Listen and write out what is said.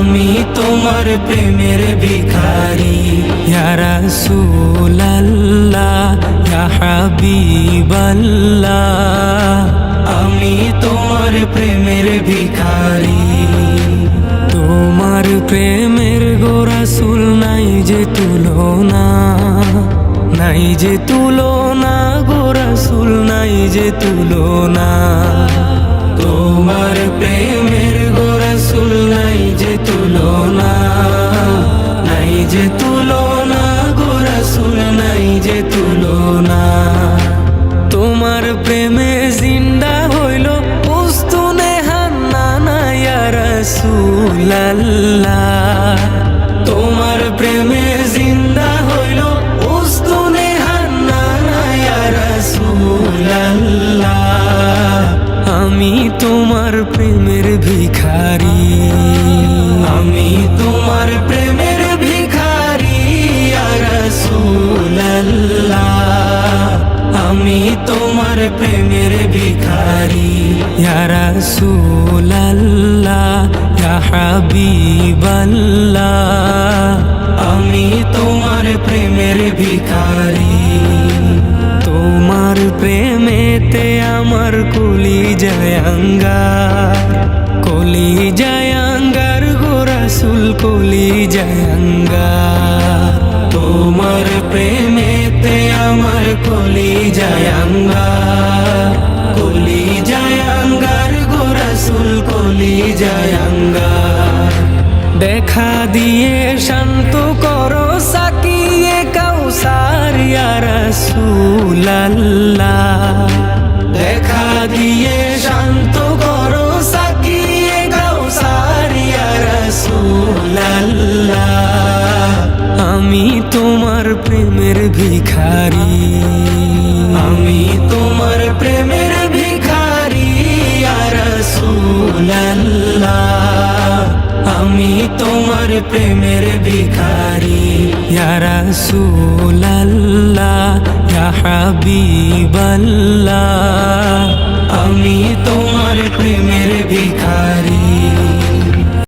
আমি তোমার প্রেমের ভিখারি। রাসূলুল্লাহ, ইয়া হাবিবাল্লাহ। আমি তোমার প্রেমের ভিখারি। তোমার প্রেমের গোরাসুল নাই যে তুলনা, নাই যে তুলনা গোরাসুল নাই যে তুলনা। তোমার প্রেমের প্রেমে জিন্দা হইল উস্তুনে হান্না নাইয়া রাসূলুল্লাহ। তোমার প্রেমে জিন্দা হইল উস্তুনে হান্না নাইয়া রাসূলুল্লাহ। আমি তোমার প্রেমের ভিখারি। আমি তোমার প্রেমের ভিখারি রাসূলুল্লাহ। আমি তোমার প্রেমের ভিখারি রাসূলুল্লাহ ইয়া হাবিবাল্লাহ আমি তোমার প্রেমের ভিখারি তোমার প্রেমেতে আমার কলি জায়াঙ্গার কলি জায়াঙ্গার গোরাসুল কলি জায়াঙ্গার তোমার প্রেমেতে আমার কলি জায়াঙ্গার কলি জায়াঙ্গার গোরাসুল কলি জায়াঙ্গার দেখা দিয়ে শান্ত করো, সাকিয়ে কাউসার রসুল দেখা তোমার প্রেমের ভিখারি আমি তোমার প্রেমের ভিখারি রাসূলুল্লাহ। আমি তোমার প্রেমের ভিখারি। রাসূলুল্লাহ ইয়া হাবিবাল্লাহ। আমি তোমার প্রেমের ভিখারি